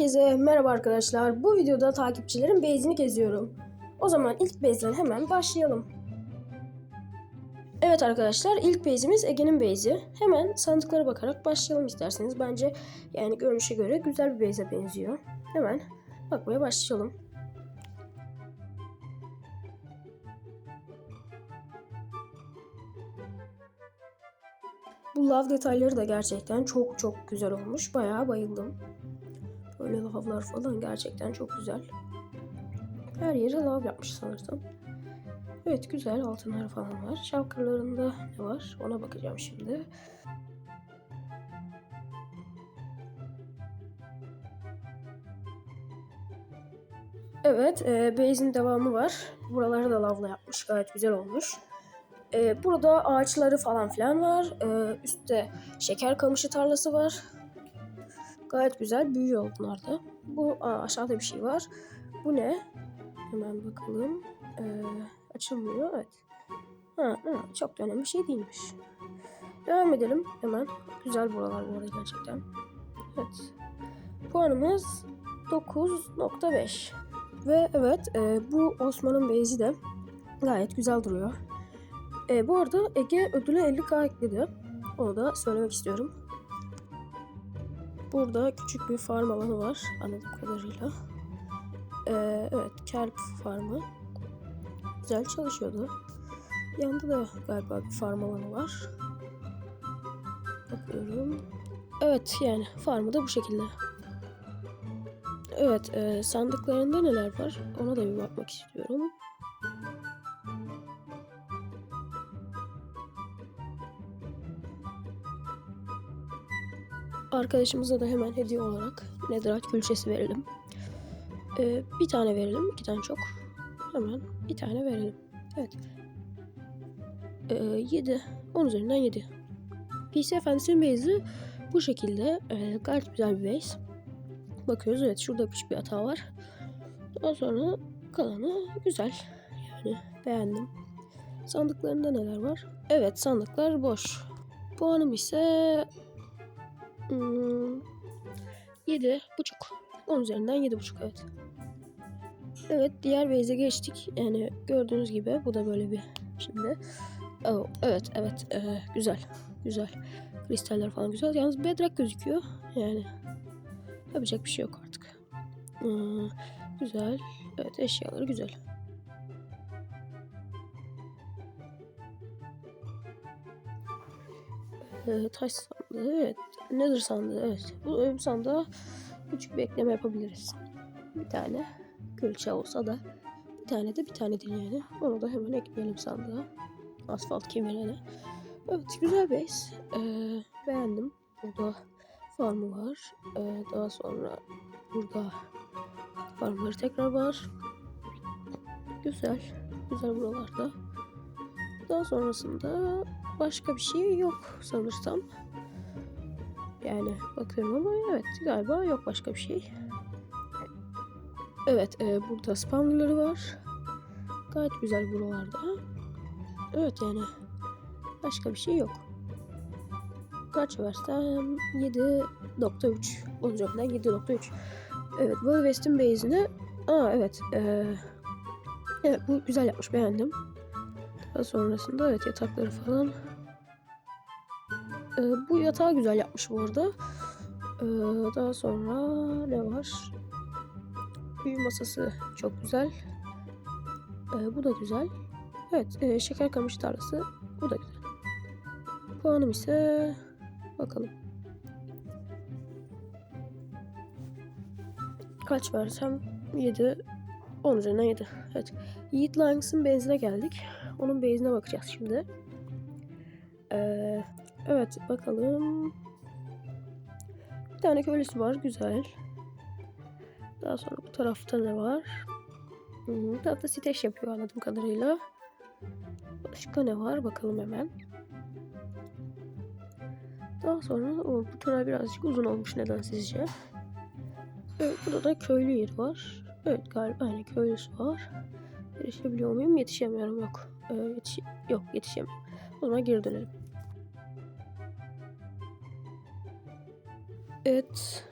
Herkese merhaba arkadaşlar. Bu videoda takipçilerin base'ini geziyorum. O zaman ilk base'den hemen başlayalım. Evet arkadaşlar ilk base'imiz Ege'nin base'i. Hemen sandıklara bakarak başlayalım isterseniz. Bence yani görünüşe göre güzel bir base'e benziyor. Hemen bakmaya başlayalım. Bu lav detayları da gerçekten çok çok güzel olmuş. Bayağı bayıldım. Böyle lavlar falan gerçekten çok güzel. Her yeri lav yapmış sanırsam. Evet güzel altınlar falan var. Şapkalarında ne var ona bakacağım şimdi. Evet e, base'in devamı var. Buraları da lavla yapmış gayet güzel olmuş. E, burada ağaçları falan filan var. E, üstte şeker kamışı tarlası var. Gayet güzel büyüyor bunlar da. Bu aa, aşağıda bir şey var. Bu ne? Hemen bakalım. Ee, açılmıyor. Evet. Ha, ha, çok da önemli bir şey değilmiş. Devam edelim hemen. Güzel buralar bu arada gerçekten. Evet. Puanımız 9.5. Ve evet e, bu Osman'ın beyzi de gayet güzel duruyor. E, bu arada Ege ödüle 50k ekledi. Onu da söylemek istiyorum. Burada küçük bir farm alanı var anladığım kadarıyla. Ee, evet kelp farmı. Güzel çalışıyordu. Yanında da galiba bir farm alanı var. Bakıyorum. Evet yani farmı da bu şekilde. Evet e, sandıklarında neler var ona da bir bakmak istiyorum. Arkadaşımıza da hemen hediye olarak Netherite külçesi verelim. Ee, bir tane verelim, iki tane çok. Hemen bir tane verelim. Evet. Ee, 7. 10 üzerinden 7. PC Efendisi'nin base'i bu şekilde. Ee, gayet güzel bir base. Bakıyoruz evet şurada küçük bir hata var. Daha sonra kalanı güzel. Yani beğendim. Sandıklarında neler var? Evet sandıklar boş. Puanım ise Hmm, yedi buçuk. 10 üzerinden yedi buçuk evet. Evet diğer base'e geçtik. Yani gördüğünüz gibi bu da böyle bir şimdi. Oh, evet evet ee, güzel güzel. Kristaller falan güzel. Yalnız bedrock gözüküyor. Yani yapacak bir şey yok artık. Hmm, güzel. Evet eşyaları güzel. Ee, taş sandığı evet. Nether sandığı evet. Bu ölüm sandığı küçük bir ekleme yapabiliriz. Bir tane külçe olsa da bir tane de bir tane değil yani. Onu da hemen ekleyelim sandığa. Asfalt kemirene. Evet güzel base. Ee, beğendim. Burada farmı var. Ee, daha sonra burada farmları tekrar var. Güzel. Güzel buralarda. Daha sonrasında başka bir şey yok sanırsam. Yani bakıyorum ama evet galiba yok başka bir şey. Evet e, burada spawnerları var. Gayet güzel buralarda. Evet yani başka bir şey yok. Kaç versem 7.3 olacağından 7.3 Evet bu West'in base'ini Aa evet e, Evet bu güzel yapmış beğendim. Daha sonrasında evet yatakları falan ee, bu yatağı güzel yapmış bu arada. Ee, daha sonra ne var? Büyü masası çok güzel. Ee, bu da güzel. Evet, e, şeker kamış tarlası. Bu da güzel. Puanım ise bakalım. Kaç versem 7 10 üzerinden 7. Evet. Yiğit Langs'ın benzine geldik. Onun benzine bakacağız şimdi. Evet bakalım. Bir tane köylüsü var güzel. Daha sonra bu tarafta ne var? Hmm, bu tarafta siteş yapıyor anladığım kadarıyla. Başka ne var bakalım hemen. Daha sonra o, bu tane birazcık uzun olmuş neden sizce? Evet burada da köylü yeri var. Evet galiba aynı köylüsü var. Yetişebiliyor muyum? Yetişemiyorum yok. Ee, yetiş yok yetişemiyorum. O zaman geri dönelim. Evet.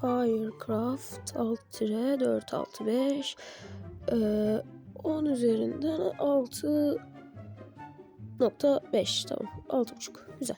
Firecraft alt tire 4 6 5 ee, 10 üzerinden 6 nokta 5 tamam 6.5 güzel.